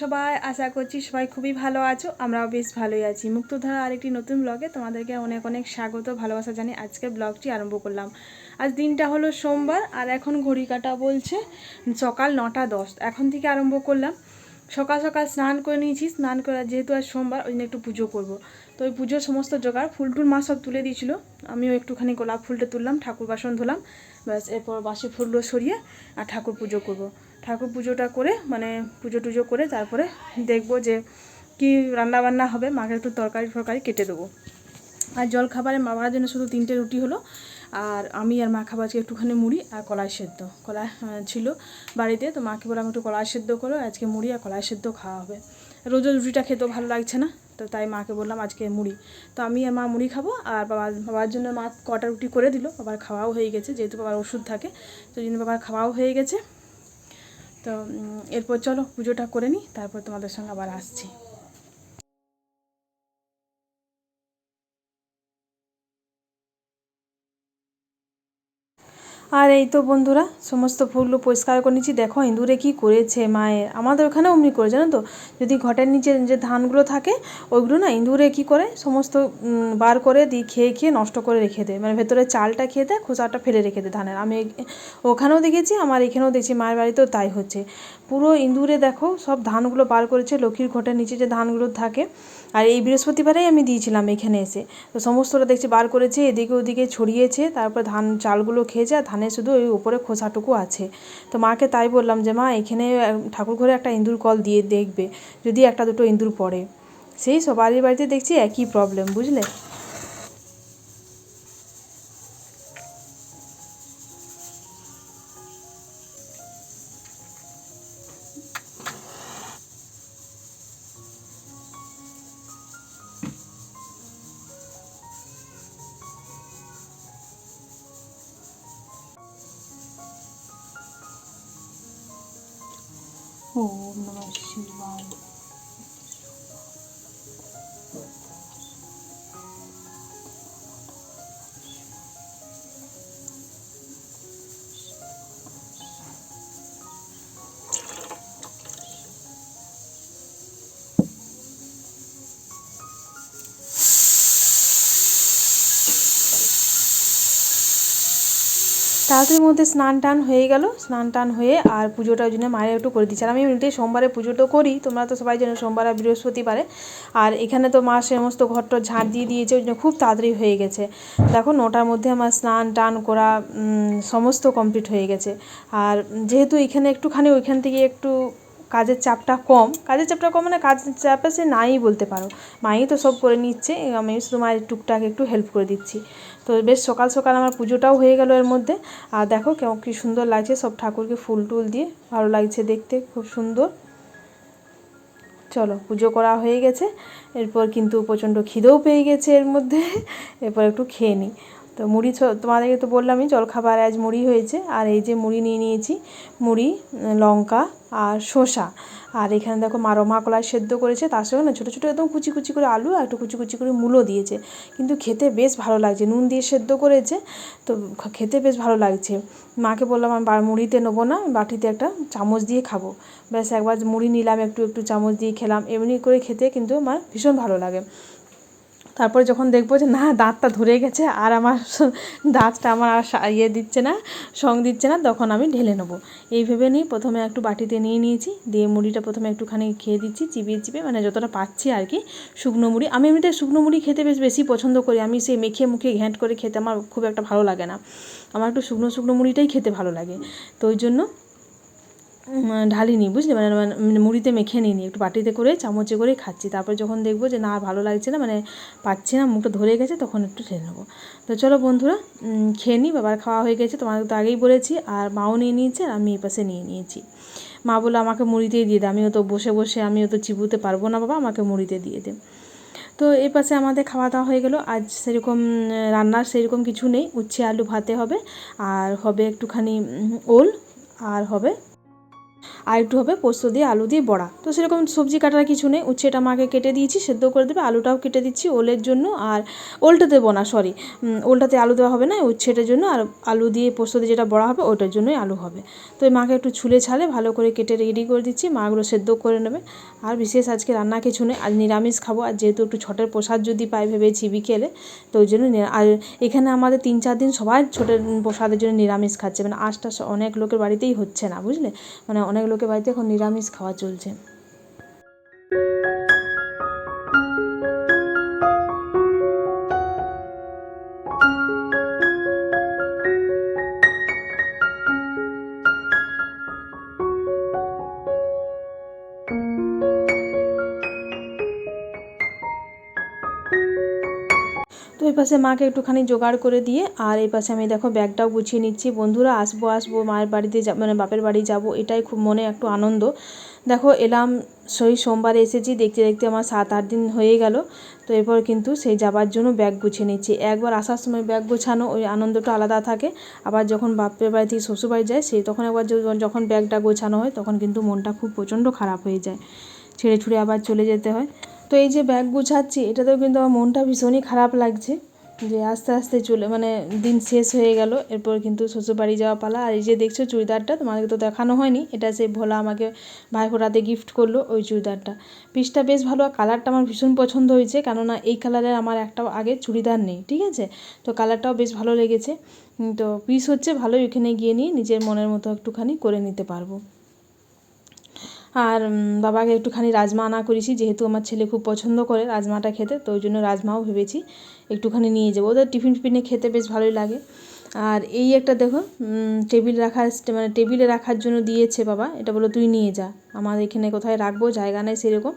সবাই, আশা করছি সবাই খুবই ভালো আছো। আমরাও বেশ ভালোই আছি। মুক্তধারা আরেকটি নতুন ব্লগে তোমাদেরকে অনেক অনেক স্বাগত, ভালোবাসা জানি আজকে ব্লগটি আরম্ভ করলাম। আজ দিনটা হলো সোমবার, আর এখন ঘড়ি কাটা বলছে সকাল নটা দশ। এখন থেকে আরম্ভ করলাম। সকাল সকাল স্নান করে নিয়েছি। স্নান করে যেহেতু আজ সোমবার, ওই জন্য একটু পুজো করব। তো ওই পুজোর সমস্ত জোগাড় ফুল টুল মা সব তুলে দিয়েছিল। আমিও একটুখানি গোলাপ ফুলটা তুললাম, ঠাকুর বাসন ধুলাম, ব্যাস এরপর বাসি ফুলগুলো সরিয়ে আর ঠাকুর পুজো করব। ঠাকুর পুজোটা করে মানে পুজো টুজো করে তারপরে দেখব যে কি রান্না বান্না হবে, মাকে একটু তরকারি ফরকারি কেটে দেবো। আর জল খাবারে বাবার জন্য শুধু তিনটে রুটি হলো, আর আমি আর মা খাবার আজকে একটুখানি মুড়ি আর কলাই সেদ্ধ। কলা ছিল বাড়িতে, তো মাকে বললাম একটু কলাই সেদ্ধ করো, আজকে মুড়ি আর কলাই সেদ্ধ খাওয়া হবে। রোজ রোজ রুটিটা খেতেও ভালো লাগছে না, তো তাই মাকে বললাম আজকে মুড়ি। তো আমি আর মা মুড়ি খাব, আর বাবা, বাবার জন্য মা কটা রুটি করে দিল, বাবার খাওয়াও হয়ে গেছে, যেহেতু বাবার ওষুধ থাকে, তো জন্য বাবার খাওয়াও হয়ে গেছে। তো এরপর চলো পুজোটা করে নিই তারপর তোমাদের সঙ্গে আবার আসছি। আর এই তো বন্ধুরা, সমস্ত ফুলগুলো পরিষ্কার করে নিচ্ছি। দেখো, ইঁদুরে কি করেছে মায়ের আমাদের ওখানে অমনি করে জানো তো? যদি ঘটের নিচে যে ধানগুলো থাকে, ওইগুলো না ইঁদুরে কি করে? সমস্ত বার করে দিয়ে খেয়ে খেয়ে নষ্ট করে রেখে দেয়। মানে ভেতরে চালটা খেয়ে দেয়, খোসাটা ফেলে রেখে দেয় ধানের। আমি ওখানেও দেখেছি, আমার এখানেও দেখছি, মায়ের বাড়িতেও তাই হচ্ছে। পুরো ইঁদুরে দেখো, সব ধানগুলো বার করেছে। লক্ষ্মীর ঘটের নিচে যে ধানগুলো থাকে আর এই বৃহস্পতিবারেই আমি দিয়েছিলাম এখানে এসে। তো সমস্তটা দেখছি বার করেছে, এদিকে ওদিকে ছড়িয়েছে, তারপর ধান চালগুলো খেয়েছে, আর ধানের শুধু ওই উপরে খোসাটুকু আছে। তো মাকে তাই বললাম যে, মা, এখানে ঠাকুর ঘরে একটা ইঁদুর কল দিয়ে দেখবে, যদি একটা দুটো ইঁদুর পড়ে। সেই সবারই বাড়িতে দেখছি একই প্রবলেম বুঝলে? ওম নমঃ তাড়াতাড়ির মধ্যে স্নান টান হয়ে গেল, স্নান টান হয়ে আর পুজোটা ওই জন্য মায়ের একটু করে দিচ্ছে আর আমি এমনিতেই সোমবারে পুজোটা করি, তোমরা তো সবাই জানো সোমবার আর বৃহস্পতিবারে। আর এখানে তো মা সমস্ত ঘরটা ঝাঁট দিয়ে দিয়েছে, ওই জন্য খুব তাড়াতাড়ি হয়ে গেছে। দেখো নটার মধ্যে আমার স্নান টান করা সমস্ত কমপ্লিট হয়ে গেছে। আর যেহেতু এখানে একটুখানি ওইখান থেকে একটু কাজের চাপটা কম, কাজের চাপটা কম মানে কাজের চাপটা সে নাই বলতে পারো। মাই তো সব করে নিচ্ছে, আমি শুধু মায়ের টুকটাক একটু হেল্প করে দিচ্ছি। তো বেশ সকাল সকাল আমার পুজোটাও হয়ে গেল এর মধ্যে। আর দেখো কেমন কী সুন্দর লাগছে সব ঠাকুরকে ফুল টুল দিয়ে। ভালো লাগছে দেখতে, খুব সুন্দর। চলো, পুজো করা হয়ে গেছে। এরপর কিন্তু প্রচণ্ড খিদেও পেয়ে গেছে এর মধ্যে। এরপর একটু খেয়ে নিই। তো মুড়ি তোমাদেরকে তো বললামই, জলখাবার আজ মুড়ি হয়েছে। আর এই যে মুড়ি নিয়ে নিয়েছি, মুড়ি, লঙ্কা আর শসা। আর এখানে দেখো মা রমা কলাই সেদ্ধ করেছে, তার সঙ্গে না ছোটো ছোটো একদম কুচি কুচি করে আলু আর একটু কুচি কুচি করে মূলো দিয়েছে। কিন্তু খেতে বেশ ভালো লাগছে, নুন দিয়ে সেদ্ধ করেছে, তো খেতে বেশ ভালো লাগছে। মাকে বললাম, আমি মুড়িতে নেব না, বাটিতে একটা চামচ দিয়ে খাব। ব্যাস, একবার মুড়ি নিলাম, একটু একটু চামচ দিয়ে খেলাম। এমনি করে খেতে কিন্তু আমার ভীষণ ভালো লাগে। তারপরে যখন দেখব যে, না, দাঁতটা ধরে গেছে আর আমার দাঁতটা আমার আর ইয়ে দিচ্ছে না, সং দিচ্ছে না, তখন আমি ঢেলে নেব। এই ভেবে নিই প্রথমে একটু বাটিতে নিয়ে নিয়েছি, দিয়ে মুড়িটা প্রথমে একটুখানি খেয়ে দিচ্ছি, চিবিয়ে চিবিয়ে মানে যতটা পাচ্ছি আর কি, শুকনো মুড়ি। আমি এমনিতে শুকনো মুড়ি খেতে বেশ বেশি পছন্দ করি, আমি সেই মেখে মুখে ঘ্যাঁট করে খেতে আমার খুব একটা ভালো লাগে না। আমার একটু শুকনো শুকনো মুড়িটাই খেতে ভালো লাগে। তো ওই জন্য ঢালিনি, বুঝলি? মানে মানে মুড়িতে মেখে নিইনি, একটু বাটিতে করে চামচে করে খাচ্ছি। তারপর যখন দেখব যে না ভালো লাগছে না মানে পাচ্ছি না, মুখটা ধরে গেছে, তখন একটু ঢেলে নেব। তো চলো বন্ধুরা খেয়ে নিই, বাবার খাওয়া হয়ে গেছে তোমাকে তো আগেই বলেছি, আর মাও নিয়ে নিয়েছে, আর আমি এই পাশে নিয়ে নিয়েছি। মা বলল, আমাকে মুড়িতেই দিয়ে দে, আমিও তো বসে বসে, আমিও তো চিবুতে পারব না, বাবা, আমাকে মুড়িতে দিয়ে দে। তো এই পাশে আমাদের খাওয়া দাওয়া হয়ে গেল। আজ সেরকম রান্নার সেরকম কিছু নেই, উচ্ছে, আলু ভাতে হবে, আর হবে একটুখানি ওল, আর হবে আর একটু হবে পোস্ত দিয়ে আলু দিয়ে বড়া। তো সেরকম সবজি কাটার কিছু নেই। উচ্ছেটা মাকে কেটে দিয়েছি, সেদ্ধ করে দেবে। আলুটাও কেটে দিচ্ছি ওলের জন্য আর ওলটা দেবো না সরি ওলটাতে আলু দেওয়া হবে না উচ্ছেটার জন্য। আর আলু দিয়ে পোস্ত দিয়ে যেটা বড়া হবে, ওটার জন্যই আলু হবে। তো এই মাকে একটু ছুলে ছালে, ভালো করে কেটে রেডি করে দিচ্ছি। মাগুলো সেদ্ধ করে নেবে। আর বিশেষ আজকে রান্না কিছু নেই, আজ নিরামিষ খাব। আর যেহেতু একটু ছটের প্রসাদ যদি পাই ভেবেছি বিকেলে, তো ওই জন্য আর এখানে আমাদের তিন চার দিন সবাই ছোটের প্রসাদের জন্য নিরামিষ খাচ্ছে। মানে আশটা অনেক লোকের বাড়িতেই হচ্ছে না, বুঝলে? মানে অনেক লোকের বাড়িতে এখন নিরামিষ খাওয়া চলছে। পাশে মাকে একটুখানি জোগাড় করে দিয়ে, আর এই পাশে আমি দেখো ব্যাগটাও গুছিয়ে নিচ্ছি। বন্ধুরা, আসব আসব, মায়ের বাড়িতে যা মানে বাপের বাড়ি যাব, এটাই খুব মনে একটু আনন্দ। দেখো, এলাম, সেই সোমবারে এসেছি, দেখতে দেখতে আমার সাত, আট দিন হয়ে গেল। তো এরপর কিন্তু সেই যাবার জন্য ব্যাগ গুছিয়ে নিচ্ছি। একবার আসার সময় ব্যাগ গোছানো, ওই আনন্দটা আলাদা থাকে। আবার যখন বাপের বাড়ি থেকে শ্বশুরবাড়ি যায়, সেই তখন একবার যখন ব্যাগটা গোছানো হয়, তখন কিন্তু মনটা খুব প্রচণ্ড খারাপ হয়ে যায়। ছেড়ে ছুড়ে আবার চলে যেতে হয়। তো এই যে ব্যাগ গুছাচ্ছি, এটাতেও কিন্তু আমার মনটা ভীষণই খারাপ লাগছে। যে আস্তে আস্তে চলে মানে দিন শেষ হয়ে গেল, এরপর কিন্তু শ্বশুরবাড়ি যাওয়া পালা। আর এই যে দেখছ চুড়িদারটা তোমাদেরকে তো দেখানো হয়নি, এটা সেই ভোলা আমাকে ভাইফোঁটাতে গিফট করল ওই চুড়িদারটা। পিসটা বেশ ভালো, আর কালারটা আমার ভীষণ পছন্দ হয়েছে, কেননা এই কালারের আমার একটাও আগে চুড়িদার নেই, ঠিক আছে? তো কালারটাও বেশ ভালো লেগেছে। তো পিস হচ্ছে ভালো এখানে গিয়ে নিয়ে নিজের মনের মতো একটুখানি করে নিতে পারব। আর বাবাকে একটুখানি রাজমা আনা করেছি, যেহেতু আমার ছেলে খুব পছন্দ করে রাজমাটা খেতে, তো ওই জন্য রাজমাও ভেবেছি একটুখানি নিয়ে যাব। ওদের টিফিন ফিফিনে খেতে বেশ ভালোই লাগে। আর এই একটা দেখো টেবিল রাখার মানে টেবিলে রাখার জন্য দিয়েছে বাবা, এটা বলো তুই নিয়ে যা। আমার এখানে কোথায় রাখব, জায়গা নেই সেরকম।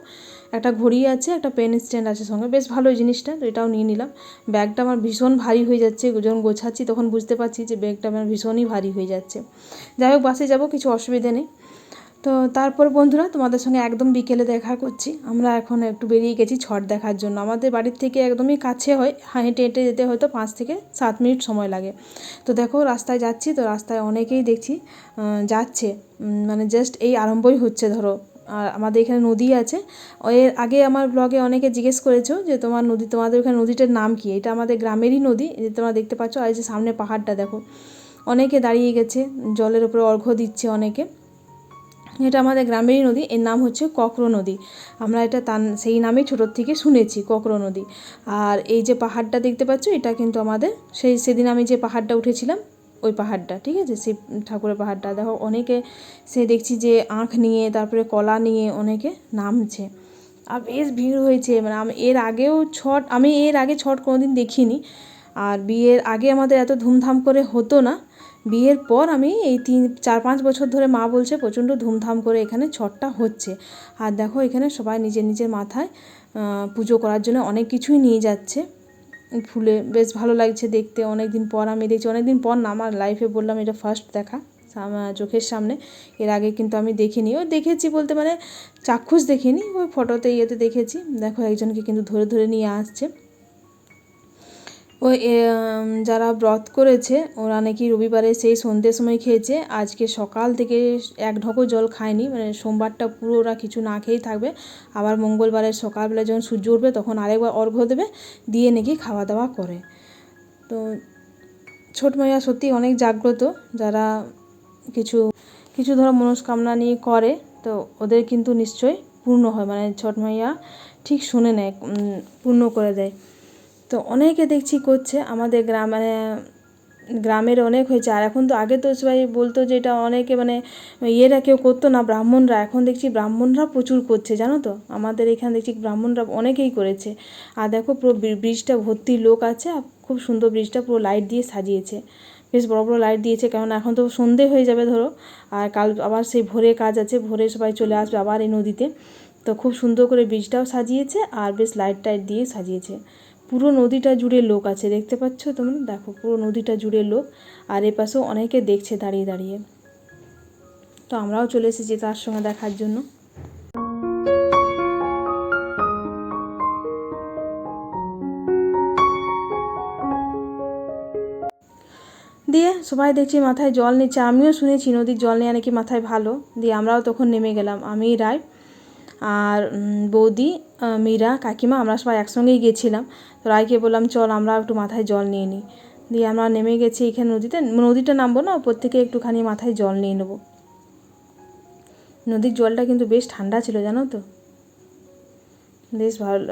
একটা ঘড়ি আছে, একটা পেন স্ট্যান্ড আছে সঙ্গে, বেশ ভালো জিনিসটা, তো এটাও নিয়ে নিলাম। ব্যাগটা আমার ভীষণ ভারী হয়ে যাচ্ছে, যখন গোছাচ্ছি তখন বুঝতে পারছি যে ব্যাগটা আমার ভীষণই ভারী হয়ে যাচ্ছে। যাই হোক, বাসে যাব, কিছু অসুবিধে নেই। তো তারপর বন্ধুরা, তোমাদের সঙ্গে একদম বিকেলে দেখা করছি। আমরা এখন একটু বেরিয়ে গেছি ছট দেখার জন্য। আমাদের বাড়ির থেকে একদমই কাছে হয়, হেঁটে হেঁটে যেতে হয়তো পাঁচ থেকে সাত মিনিট সময় লাগে। তো দেখো, রাস্তায় যাচ্ছি, তো রাস্তায় অনেকেই দেখছি যাচ্ছে। মানে জাস্ট এই আরম্ভই হচ্ছে, ধরো। আর আমাদের এখানে নদী আছে। এর আগে আমার ব্লগে অনেকে জিজ্ঞেস করেছ যে, তোমার নদী, তোমাদের ওখানে নদীটার নাম কি? এটা আমাদের গ্রামেরই নদী যে তোমরা দেখতে পাচ্ছ, আর যে সামনে পাহাড়টা দেখো। অনেকে দাঁড়িয়ে গেছে, জলের উপরে অর্ঘ্য দিচ্ছে অনেকে। এটা আমাদের গ্রামেরই নদী, এর নাম হচ্ছে ককরো নদী। আমরা এটা তার সেই নামেই ছোটোর থেকে শুনেছি ককরো নদী। আর এই যে পাহাড়টা দেখতে পাচ্ছ, এটা কিন্তু আমাদের, সেই সেদিন আমি যে পাহাড়টা উঠেছিলাম, ওই পাহাড়টা, ঠিক আছে? শিব ঠাকুরের পাহাড়টা। দেখো, অনেকে সে দেখছি যে আঁখ নিয়ে, তারপরে কলা নিয়ে অনেকে নামছে। আর বেশ ভিড় হয়েছে মানে আমি এর আগেও ছট, আমি এর আগে ছট কোনোদিন দেখিনি। আর বিয়ের আগে আমাদের এত ধুমধাম করে হতো না বিয়ের পর আমি এই তিন, চার, পাঁচ বছর ধরে মা বলছে প্রচণ্ড ধুমধাম করে এখানে ছটটা হচ্ছে। আর দেখো এখানে সবাই নিজের নিজের মাথায় পুজো করার জন্য অনেক কিছুই নিয়ে যাচ্ছে। ফুলে বেশ ভালো লাগছে দেখতে। অনেক দিন পর আমি দেখছি অনেক দিন পর না, আমার লাইফে বললাম এটা ফার্স্ট দেখা চোখের সামনে। এর আগে কিন্তু আমি দেখিনি। ও দেখেছি বলতে মানে চাক্ষুষ দেখিনি, ওই ফটোতে ইয়েতে দেখেছি। দেখো একজনকে কিন্তু ধরে ধরে নিয়ে আসছে। উম, যারা ব্রত করেছে ওরা নাকি রবিবারে সেই সন্ধ্যের সময় খেয়েছে। আজকে সকাল থেকে এক ঢকও জল খায়নি। মানে সোমবারটা পুরো ওরা কিছু না খেয়েই থাকবে। আবার মঙ্গলবারের সকালবেলা যখন সূর্য উঠবে তখন আরেকবার অর্ঘ্য দেবে দিয়ে নাকি খাওয়া দাওয়া করে। তো ছোট মাইয়া সত্যি অনেক জাগ্রত। যারা কিছু কিছু ধরো মনস্কামনা নিয়ে করে তো ওদের কিন্তু নিশ্চয়ই পূর্ণ হয়। মানে ছট মাইয়া ঠিক শুনে নেয় পূর্ণ করে দেয়। তো অনেকে দেখছি করছে, আমাদের গ্রাম মানে গ্রামের অনেক হয়েছে। আর এখন তো আগে তো সবাই বলতো যে এটা অনেকে মানে ইয়েরা কেউ করতো না, ব্রাহ্মণরা। এখন দেখছি ব্রাহ্মণরা প্রচুর করছে, জানো তো? আমাদের এখানে দেখছি ব্রাহ্মণরা অনেকেই করেছে। আর দেখো পুরো ব্রি- ব্রিজটা ভর্তি লোক আছে, আর খুব সুন্দর ব্রিজটা পুরো লাইট দিয়ে সাজিয়েছে। বেশ বড় বড় লাইট দিয়েছে, কারণ এখন তো সন্ধে হয়ে যাবে ধরো। আর কাল আবার সেই ভোরে কাজ আছে, ভোরে সবাই চলে আসবে আবার এই নদীতে। তো খুব সুন্দর করে ব্রিজটাও সাজিয়েছে, আর বেশ লাইট টাইট দিয়ে সাজিয়েছে। পুরো নদীটা জুড়ে লোক আছে, দেখতে পাচ্ছ তোমরা? দেখো, পুরো নদীটা জুড়ে লোক, আর এ পাশেও অনেকে দেখছে দাঁড়িয়ে দাঁড়িয়ে। তো আমরাও চলে এসেছি তার সঙ্গে দেখার জন্য। দিয়ে সবাই দেখছি মাথায় জল নিচ্ছে, আমিও শুনেছি নদীর জল নেওয়া নাকি মাথায় ভালো। দিয়ে আমরাও তখন নেমে গেলাম আমি রায়। আর বৌদি মীরা, কাকিমা, আমরা সবাই একসঙ্গেই গেছিলাম। তো রায়কে বললাম, চল আমরা একটু মাথায় জল নিয়ে নিই। দিয়ে আমরা নেমে গেছি এখানে নদীতে। নদীটা নামবো না, ওপর থেকে একটুখানি মাথায় জল নিয়ে নেব। নদীর জলটা কিন্তু বেশ ঠান্ডা ছিল, জানো তো? বেশ ভালো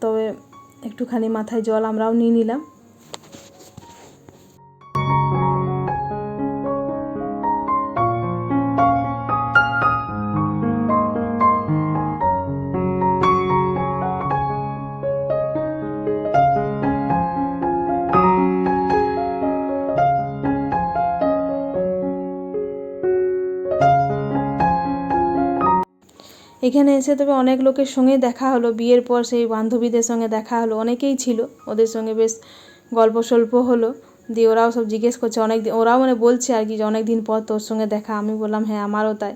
তবে একটুখানি মাথায় জল আমরাও নিয়ে নিলাম। এখানে এসে তবে অনেক লোকের সঙ্গে দেখা হলো। বিয়ের পর সেই বান্ধবীদের সঙ্গে দেখা হলো। অনেকেই ছিল, ওদের সঙ্গে বেশ গল্প সল্প হলো। দিয়ে ওরাও সব জিজ্ঞেস করছে, অনেক দিন, ওরাও মানে বলছে আর কি যে অনেক দিন পর তোর সঙ্গে দেখা। আমি বললাম হ্যাঁ আমারও তাই।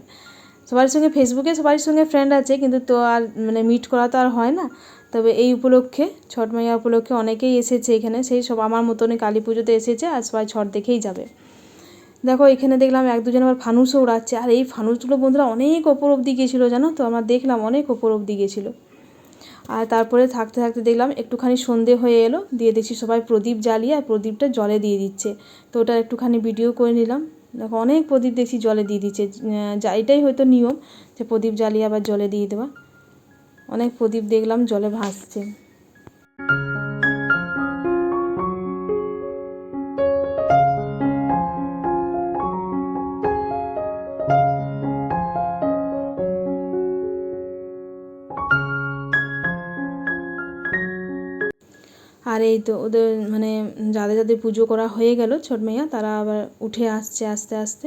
সবার সঙ্গে ফেসবুকে সবার সঙ্গে ফ্রেন্ড আছে, কিন্তু তো আর মানে মিট করা তো আর হয় না। তবে এই উপলক্ষে, ছট মাইয়া উপলক্ষে অনেকেই এসেছে এখানে। সেই সব আমার মতনই কালী পুজোতে এসেছে আর সবাই ছট দেখেই যাবে। দেখো, এখানে দেখলাম এক দুজন আবার ফানুসও উড়াচ্ছে। আর এই ফানুসগুলো বন্ধুরা অনেক ওপর অবধি গেছিল জানো তো? আমরা দেখলাম অনেক ওপর অবধি গেছিল আর তারপরে থাকতে থাকতে দেখলাম একটুখানি সন্ধে হয়ে এলো। দিয়ে দেখছি সবাই প্রদীপ জ্বালিয়ে আর প্রদীপটা জলে দিয়ে দিচ্ছে। তো ওটা একটুখানি ভিডিও করে নিলাম। দেখো, অনেক প্রদীপ দেখছি জলে দিয়ে দিচ্ছে। যা, এটাই হয়তো নিয়ম যে প্রদীপ জ্বালিয়ে আবার জলে দিয়ে দেওয়া। অনেক প্রদীপ দেখলাম জলে ভাসছে। এই তো ওদের মানে যাদের যাদের পুজো করা হয়ে গেল ছোট মেয়া তারা আবার উঠে আসছে আস্তে আস্তে।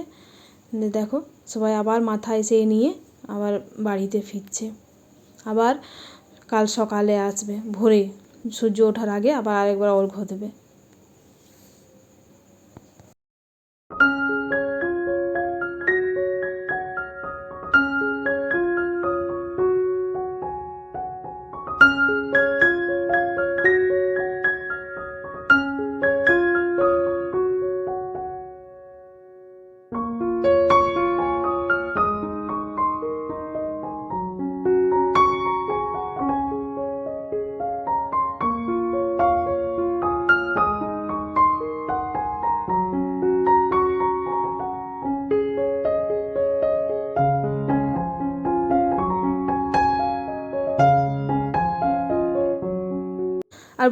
দেখো, সবাই আবার মাথা এসে নিয়ে আবার বাড়িতে ফিরছে। আবার কাল সকালে আসবে, ভোরে সূর্য ওঠার আগে আবার আরেকবার অর্ঘ্য দেবে।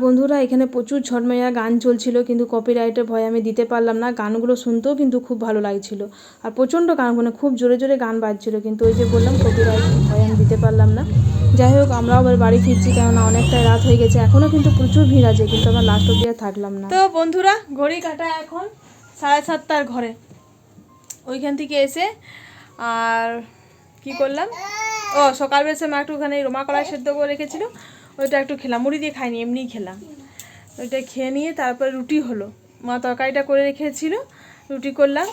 বন্ধুরা, এখানে প্রচুর ঝটমেয়া গান চলছিল, কিন্তু কপিরাইটের ভয়ে আমি দিতে পারলাম না। গানগুলো শুনতেও কিন্তু খুব ভালো লাগছিল। আর প্রচণ্ড গান মানে খুব জোরে জোরে গান বাজছিল, কিন্তু ওই যে বললাম কপিরাইট ভয়ে আমি দিতে পারলাম না। যাই হোক, আমরাও আবার বাড়ি ফিরছি, কেননা অনেকটাই রাত হয়ে গেছে। এখনও কিন্তু প্রচুর ভিড় আছে, কিন্তু আমরা লাস্ট অব্দি আর থাকলাম না। তো বন্ধুরা, ঘড়ি কাটা এখন সাড়ে সাতটার ঘরে। ওইখান থেকে এসে আর কি করলাম? ও, সকালবেলা মা একটুখানি রোমা কলাই সেদ্ধ করে রেখেছিল। ওইটা একটু খেলাম। মুড়ি দিয়ে খাইনি, এমনিই খেলাম। ওইটা খেয়ে নিয়ে তারপরে রুটি হলো। মা তরকারিটা করে রেখেছিল, রুটি করলাম।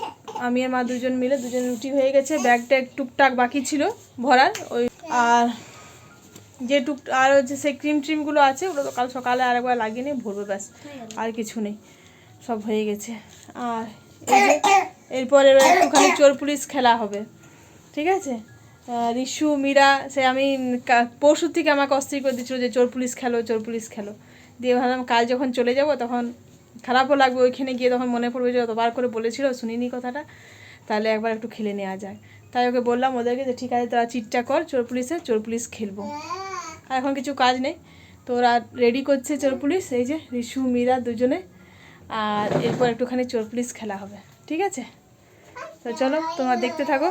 আমি আর মা দুজন মিলে, দুজন রুটি হয়ে গেছে। ব্যাগটা টুকটাক বাকি ছিল ভরার। ওই আর যে টুক, আর হচ্ছে সেই ক্রিম ট্রিমগুলো আছে, ওগুলো তো কাল সকালে আর একবার লাগিয়ে নিয়ে ভরবে ব্যাস। আর কিছু নেই। সব হয়ে গেছে। আর এরপর এবার একটুখানি চোর পুলিশ খেলা হবে। ঠিক আছে? রিশু, মীরা, সে আমি পরশুর থেকে আমাকে অস্থির করে দিচ্ছিল যে, চোর পুলিশ খেলো, চোর পুলিশ খেলো। দিয়ে ভাবলাম, কাল যখন চলে যাব, তখন খারাপও লাগবে। ওইখানে গিয়ে তখন মনে পড়বে যে অতবার করে বলেছিল, শুনিনি কথাটা। তাহলে একবার একটু খেলে নেওয়া যায় তাই ওকে বললাম ওদেরকে যে, ঠিক আছে, তোরা চিটটা কর, চোর পুলিশে চোর পুলিশ খেলব। আর এখন কিছু কাজ নেই। তো ওরা রেডি করছে চোর পুলিশ, এই যে রিশু, মীরা দুজনে। আর এরপর একটুখানি চোর পুলিশ খেলা হবে। ঠিক আছে? তো চলো, তোমরা দেখতে থাকো।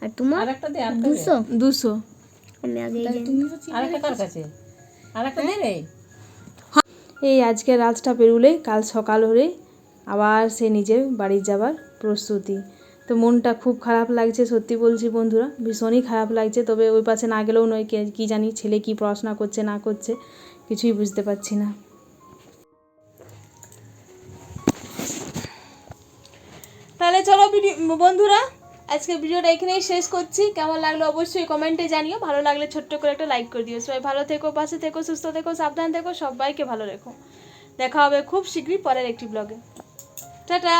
আর তোমার? আর একটা দে আর একটা দে। দুশো? আমি আগে আর একটা কার কাছে? আর একটা দে রে। এই আজকে রাতটা পেরুলে কাল সকাল হলে আবার সে নিজের বাড়ি যাবার প্রস্তুতি। তো মনটা খুব খারাপ লাগছে সত্যি বলছি বন্ধুরা ভীষণই খারাপ লাগছে। তবে ওই পাশে না গেলেও নয় কে- কি জানি ছেলে কি পড়াশোনা করছে না করছে কিছুই বুঝতে পারছি না। তাহলে চলো ভিডিও বন্ধুরা আজকে ভিডিওটা এখানেই শেষ করছি। কেমন লাগল অবশ্যই কমেন্টে জানিও। ভালো লাগলে ছোট্ট করে একটা লাইক করে দিও। সবাই ভালো থেকো, পাশে থেকো, সুস্থ থেকো, সাবধান থেকো, সবাইকে ভালো রেখো। দেখা হবে খুব শীঘ্রই পরের একটি ব্লগে টাটা!